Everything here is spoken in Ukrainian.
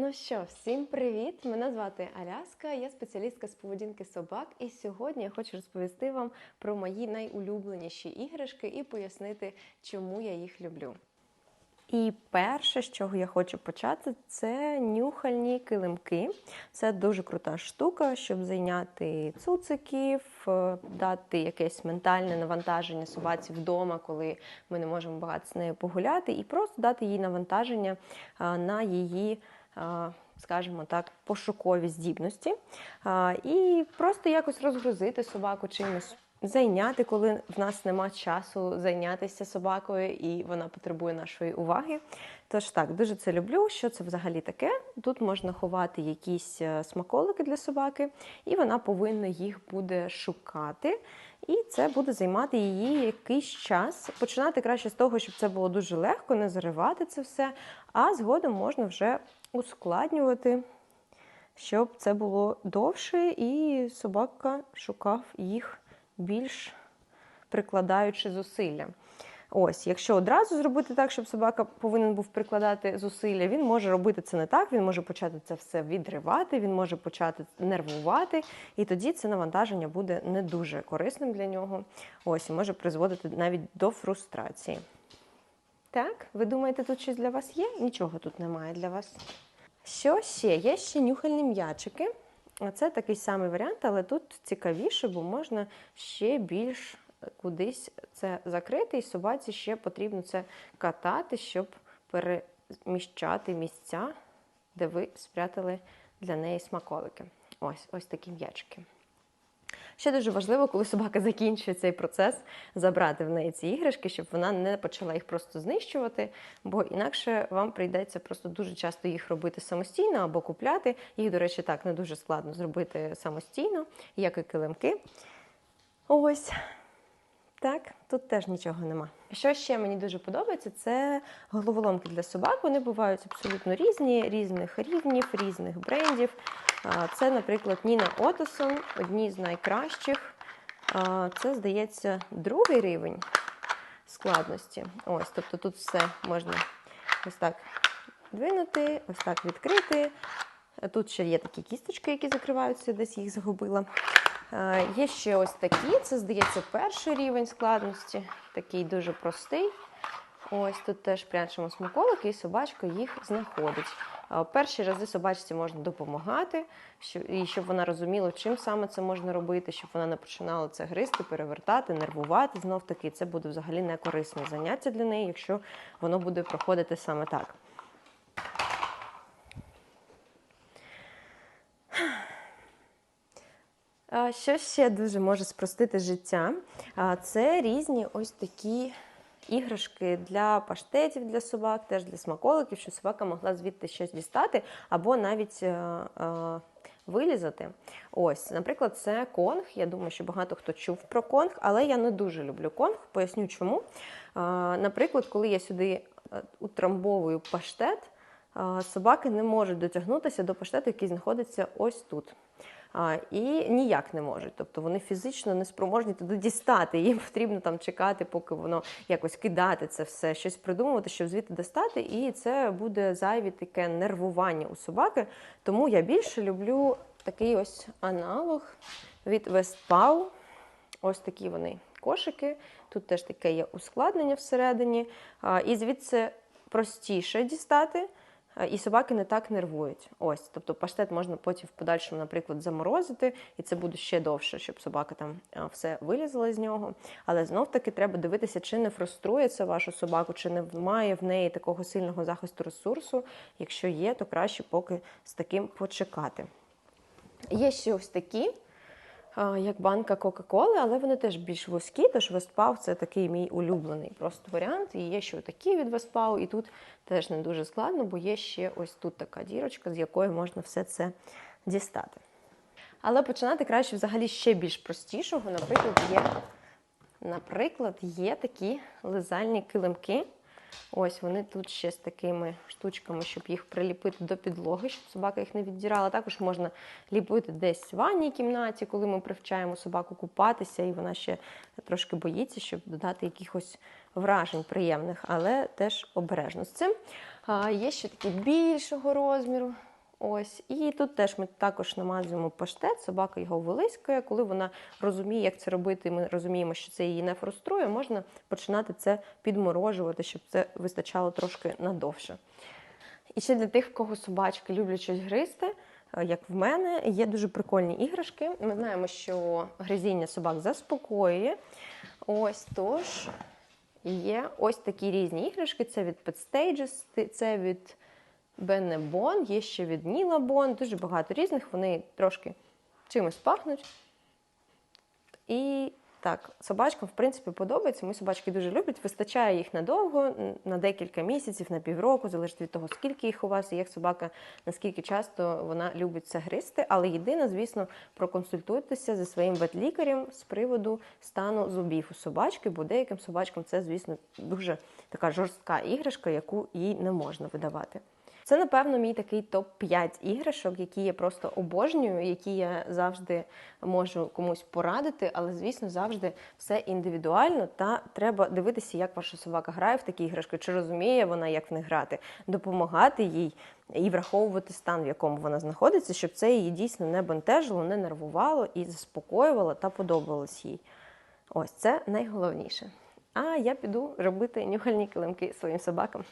Ну що, всім привіт! Мене звати Аляска, я спеціалістка з поведінки собак, і сьогодні я хочу розповісти вам про мої найулюбленіші іграшки і пояснити, чому я їх люблю. І перше, з чого я хочу почати, це нюхальні килимки. Це дуже крута штука, щоб зайняти цуциків, е, дати якесь ментальне навантаження собаці вдома, коли ми не можемо багато з нею погуляти, і просто дати їй навантаження на її. Скажімо так, пошукові здібності, і просто якось розгрузити собаку чимось, зайняти, коли в нас нема часу зайнятися собакою і вона потребує нашої уваги. Тож так, дуже це люблю. Що це взагалі таке? Тут можна ховати якісь е, смаколики для собаки, і вона повинна їх буде шукати. І це буде займати її якийсь час. Починати краще з того, щоб це було дуже легко, не заривати це все, а згодом можна вже ускладнювати, щоб це було довше, і собака шукав їх більш прикладаючи зусилля. Ось, якщо одразу зробити так, щоб собака повинен був прикладати зусилля, він може робити це не так, він може почати це все відривати, він може почати нервувати, і тоді це навантаження буде не дуже корисним для нього. Ось, і може призводити навіть до фрустрації. Так, ви думаєте, тут щось для вас є? Нічого тут немає для вас. Що ще? Є ще нюхальні м'ячики. Це такий самий варіант, але тут цікавіше, бо можна ще більш кудись це закрити, і собаці ще потрібно це катати, щоб переміщати місця, де ви спрятали для неї смаколики. Ось ось такі м'ячики. Ще дуже важливо, коли собака закінчує цей процес, забрати в неї ці іграшки, щоб вона не почала їх просто знищувати, бо інакше вам прийдеться просто дуже часто їх робити самостійно або купляти. Їх, до речі, так не дуже складно зробити самостійно, як і килимки. Ось. Так, тут теж нічого нема. Що ще мені дуже подобається, це головоломки для собак. Вони бувають абсолютно різні, різних рівнів, різних брендів. Це, наприклад, Ніна Отосон, одні з найкращих. Це, здається, другий рівень складності. Ось, тобто тут все можна ось так двинути, ось так відкрити. Тут ще є такі кісточки, які закриваються, десь їх загубила. Є ще ось такі, це, здається, перший рівень складності, такий дуже простий. Ось тут теж прячемо смаколики, і собачка їх знаходить. Перші рази собачці можна допомагати, і щоб вона розуміла, чим саме це можна робити, щоб вона не починала це гризти, перевертати, нервувати. Знов таки, це буде взагалі не корисне заняття для неї, якщо воно буде проходити саме так. Що ще дуже може спростити життя? Це різні ось такі іграшки для паштетів для собак, теж для смаколиків, щоб собака могла звідти щось дістати, або навіть е, е, вилізати. Ось, наприклад, це конг. Я думаю, що багато хто чув про конг, але я не дуже люблю конг. Поясню чому. А, Наприклад, коли я сюди е, утрамбовую паштет, собаки не можуть дотягнутися до паштету, який знаходиться ось тут. І ніяк не можуть. Тобто вони фізично не спроможні туди дістати. Їм потрібно там чекати, поки воно якось кидати це все, щось придумувати, щоб звідти достати. І це буде зайві таке нервування у собаки. Тому я більше люблю такий ось аналог від Westpaw. Ось такі вони кошики. Тут теж таке є ускладнення всередині. І звідси простіше дістати. А, І собаки не так нервують. Ось, тобто паштет можна потім в подальшому, наприклад, заморозити, і це буде ще довше, щоб собака там все вилізла з нього. Але знов таки треба дивитися, чи не фруструє це вашу собаку, чи немає в неї такого сильного захисту ресурсу. Якщо є, то краще поки з таким почекати. Є ще ось такі. Як банка Кока-Коли, але вони теж більш вузькі, тож Вестпав це такий мій улюблений просто варіант. І є ще такі від Вестпав, і тут теж не дуже складно, бо є ще ось тут така дірочка, з якої можна все це дістати. Але починати краще взагалі ще більш простішого. Наприклад, є, наприклад, є такі лизальні килимки. Ось вони тут ще з такими штучками, щоб їх приліпити до підлоги, щоб собака їх не віддірала. Також можна ліпити десь в ванній кімнаті, коли ми привчаємо собаку купатися, і вона ще трошки боїться, щоб додати якихось вражень приємних, але теж обережно з цим. А, Є ще такі більшого розміру. Ось, і тут теж ми також намазуємо паштет, собака його вилискує. Коли вона розуміє, як це робити, ми розуміємо, що це її не фруструє, можна починати це підморожувати, щоб це вистачало трошки надовше. І ще для тих, в кого собачки люблять щось гризти, е, як в мене, є дуже прикольні іграшки. Ми знаємо, що гризіння собак заспокоює. Ось тож є ось такі різні іграшки. Це від Pet Stages, це від Беннебон, є ще від Нілабон, дуже багато різних. Вони трошки чимось пахнуть. І так, собачкам, в принципі, подобається. Ми собачки дуже люблять. Вистачає їх надовго, на декілька місяців, на півроку, залежить від того, скільки їх у вас, і як собака, наскільки часто вона любить це гризти. Але єдине, звісно, проконсультуйтеся зі своїм ветлікарем з приводу стану зубів у собачки, бо деяким собачкам це, звісно, дуже така жорстка іграшка, яку їй не можна видавати. Це, напевно, мій такий топ-5 іграшок, які я просто обожнюю, які я завжди можу комусь порадити, але, звісно, завжди все індивідуально та треба дивитися, як ваша собака грає в такі іграшки, чи розуміє вона, як в них грати, допомагати їй і враховувати стан, в якому вона знаходиться, щоб це її дійсно не бентежило, не нервувало і заспокоювало та подобалось їй. Ось це найголовніше. А я піду робити нюхальні килимки своїм собакам.